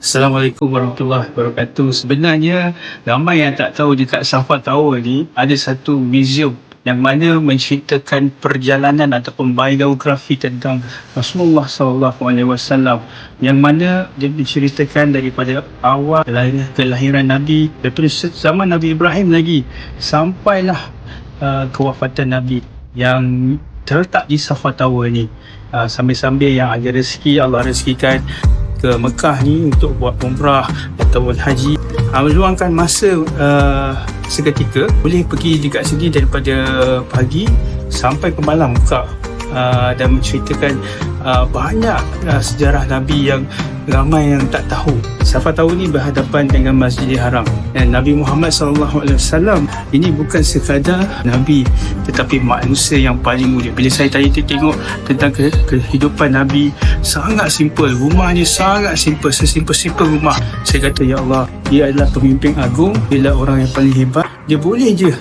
Assalamualaikum warahmatullahi wabarakatuh. Sebenarnya ramai yang tak tahu dekat Safa Tower ni ada satu museum yang mana menceritakan perjalanan ataupun biografi tentang Rasulullah sallallahu alaihi wasallam. Yang mana dia menceritakan daripada awal kelahiran, kelahiran Nabi daripada zaman Nabi Ibrahim lagi sampailah uh, kewafatan Nabi yang terletak di Safa Tower ni. Uh, sambil-sambil yang ada rezeki Allah rezekikan ke Mekah ni untuk buat umrah ataupun haji. Uh, meluangkan masa uh, seketika boleh pergi dekat sini daripada pagi sampai ke malam buka uh, dan menceritakan uh, banyak uh, sejarah Nabi yang ramai yang tak tahu. Siapa tahu ni berhadapan dengan Masjidil Haram. Dan Nabi Muhammad SAW ini bukan sekadar Nabi tetapi manusia yang paling mulia. Bila saya tadi tengok tentang ke- kehidupan Nabi sangat simple. Rumahnya sangat simple. Sesimpel-simpel rumah. Saya kata ya Allah dia adalah pemimpin agung. Dia orang yang paling hebat. Dia boleh je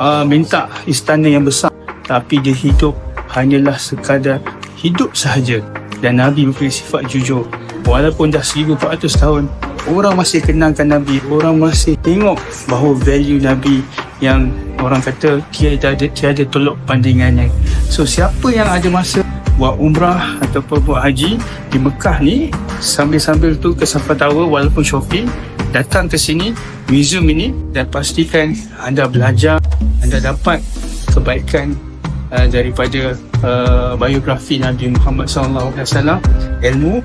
uh, minta istana yang besar tapi dia hidup hanyalah sekadar hidup sahaja. Dan Nabi mempunyai sifat jujur. Walaupun dah 1400 tahun orang masih kenangkan Nabi. Orang masih tengok bahawa value Nabi yang orang kata tiada tiada tolok bandingannya. So siapa yang ada masa buat umrah ataupun buat haji di Mekah ni sambil-sambil tu ke Safa Tower walaupun shopping datang ke sini museum ini dan pastikan anda belajar anda dapat kebaikan uh, daripada uh, biografi Nabi Muhammad SAW ilmu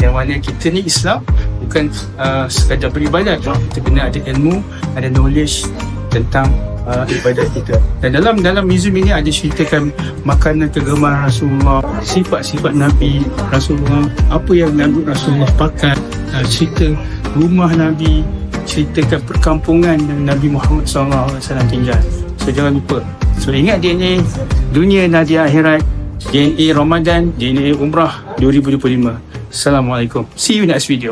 yang mana kita ni Islam bukan uh, sekadar beribadat kita kena ada ilmu ada knowledge tentang uh, ibadat kita. Dan dalam dalam museum ini ada ceritakan makanan kegemaran Rasulullah sifat-sifat Nabi Rasulullah apa yang Nabi Rasulullah pakai uh, cerita rumah Nabi ceritakan perkampungan yang Nabi Muhammad SAW tinggal. So jangan lupa so ingat DNA dunia Nadia akhirat DNA Ramadan DNA Umrah 2025 Assalamualaikum. See you next video